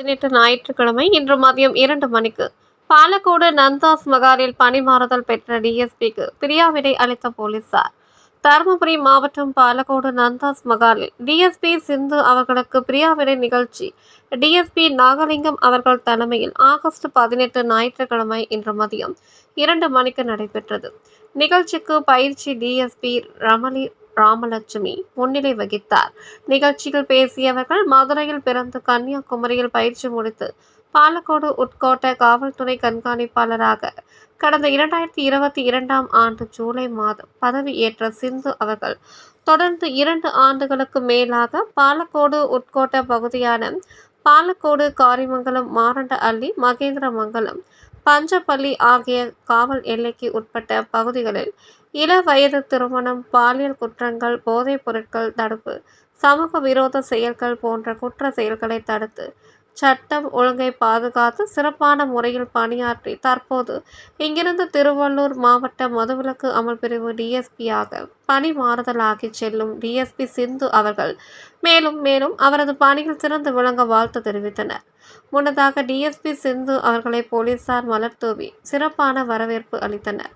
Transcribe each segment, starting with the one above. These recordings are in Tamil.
பதினெட்டு ஞாயிற்றுக்கிழமை இன்று மதியம் இரண்டு மணிக்கு. பாலக்கோடு நந்தாஸ் மகாரில் பணிமாறுதல் பெற்ற டிஎஸ்பிக்கு பிரியாவிடை அளித்த போலீசார். தருமபுரி மாவட்டம் பாலக்கோடு நந்தாஸ் மகாலில் டிஎஸ்பி சிந்து அவர்களுக்கு பிரியாவிடை நிகழ்ச்சி. டிஎஸ்பி நாகலிங்கம் அவர்கள் தலைமையில் ஆகஸ்ட் பதினெட்டு ஞாயிற்றுக்கிழமை இன்று மதியம் இரண்டு மணிக்கு நடைபெற்றது. நிகழ்ச்சிக்கு பயிற்சி டிஎஸ்பி ரமணி ராமலட்சுமி முன்னிலை வகித்தார். நிகழ்ச்சியில் பேசியவர்கள் மதுரையில் பிறந்து கன்னியாகுமரியில் பயிற்சி முடித்து பாலக்கோடு உட்கோட்ட காவல்துறை கண்காணிப்பாளராக கடந்த இரண்டாயிரத்தி இருபத்தி இரண்டாம் ஆண்டு ஜூலை மாதம் பதவியேற்ற சிந்து அவர்கள் தொடர்ந்து இரண்டு ஆண்டுகளுக்கு மேலாக பாலக்கோடு உட்கோட்ட பகுதியான பாலக்கோடு காரிமங்கலம் மாரண்ட அள்ளி மகேந்திரமங்கலம் பஞ்சப்பள்ளி ஆகிய காவல் எல்லைக்கு உட்பட்ட பகுதிகளில் இள வயது திருமணம் பாலியல் குற்றங்கள் போதைப் பொருட்கள் தடுப்பு சமூக விரோத செயல்கள் போன்ற குற்ற செயல்களை தடுத்து சட்டம் ஒழுங்கை பாதுகாத்து சிறப்பான முறையில் பணியாற்றி தற்போது இங்கிருந்து திருவள்ளூர் மாவட்ட மதுவிலக்கு அமல் பிரிவு டிஎஸ்பியாக பணி மாறுதலாகி செல்லும் டிஎஸ்பி சிந்து அவர்கள் மேலும் மேலும் அவரது பணியில் சிறந்து விளங்க வாழ்த்து தெரிவித்தனர். முன்னதாக டிஎஸ்பி சிந்து அவர்களை போலீசார் மலர் தூவி சிறப்பான வரவேற்பு அளித்தனர்.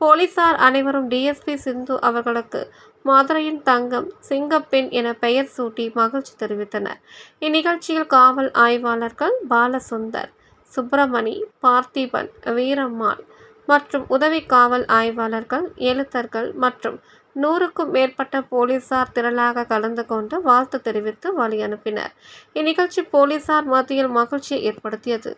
போலீசார் அனைவரும் டிஎஸ்பி சிந்து அவர்களுக்கு மதுரையின் தங்கம் சிங்கப்பெண் என பெயர் சூட்டி மகிழ்ச்சி தெரிவித்தனர். இந்நிகழ்ச்சியில் காவல் ஆய்வாளர்கள் பாலசுந்தர் சுப்பிரமணி பார்த்திபன் வீரம்மாள் மற்றும் உதவி காவல் ஆய்வாளர்கள் எழுத்தர்கள் மற்றும் நூறுக்கும் மேற்பட்ட போலீசார் திரளாக கலந்து கொண்டு வாழ்த்து தெரிவித்து வழி அனுப்பினர் இந்நிகழ்ச்சி போலீசார் மத்தியில் மகிழ்ச்சியை ஏற்படுத்தியது.